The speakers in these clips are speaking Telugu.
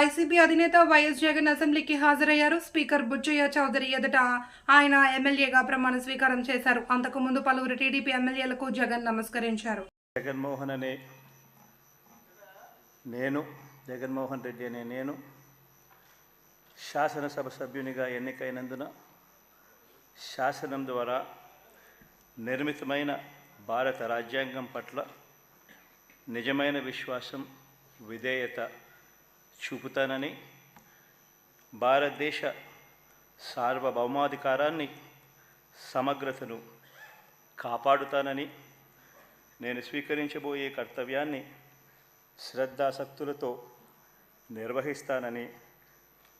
వైసీపీ అధినేత వైఎస్ జగన్ అసెంబ్లీకి హాజరయ్యారు. స్పీకర్ బుచ్చయ్య చౌదరి ఎదుట ఆయన ఎమ్మెల్యేగా ప్రమాణ స్వీకారం చేశారు. అంతకుముందు పలువురు టీడీపీ ఎమ్మెల్యేలకు జగన్ నమస్కరించారు. జగన్మోహన్ అనే నేను జగన్మోహన్ రెడ్డి అనే నేను శాసనసభ సభ్యునిగా ఎన్నికైనందున శాసనం ద్వారా నిర్మితమైన భారత రాజ్యాంగం పట్ల నిజమైన విశ్వాసం విధేయత చూపుతానని భారతదేశ సార్వభౌమాధికారాన్ని సమగ్రతను కాపాడుతానని నేను స్వీకరించబోయే కర్తవ్యాన్ని శ్రద్ధాసక్తులతో నిర్వహిస్తానని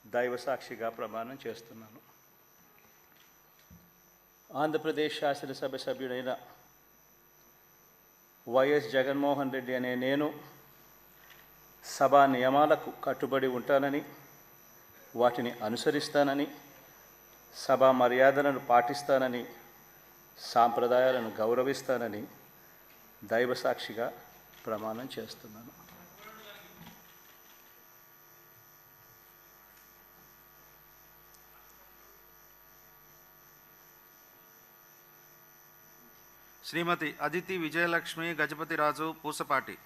దైవసాక్షిగా ప్రమాణం చేస్తున్నాను. ఆంధ్రప్రదేశ్ శాసనసభ సభ్యుడైన వైఎస్ జగన్మోహన్ రెడ్డి అనే నేను సభా నియమాలకు కట్టుబడి ఉంటానని వాటిని అనుసరిస్తానని సభా మర్యాదలను పాటిస్తానని సాంప్రదాయాలను గౌరవిస్తానని దైవసాక్షిగా ప్రమాణం చేస్తున్నాను. శ్రీమతి అదితి విజయలక్ష్మి గజపతిరాజు పూసపాటి.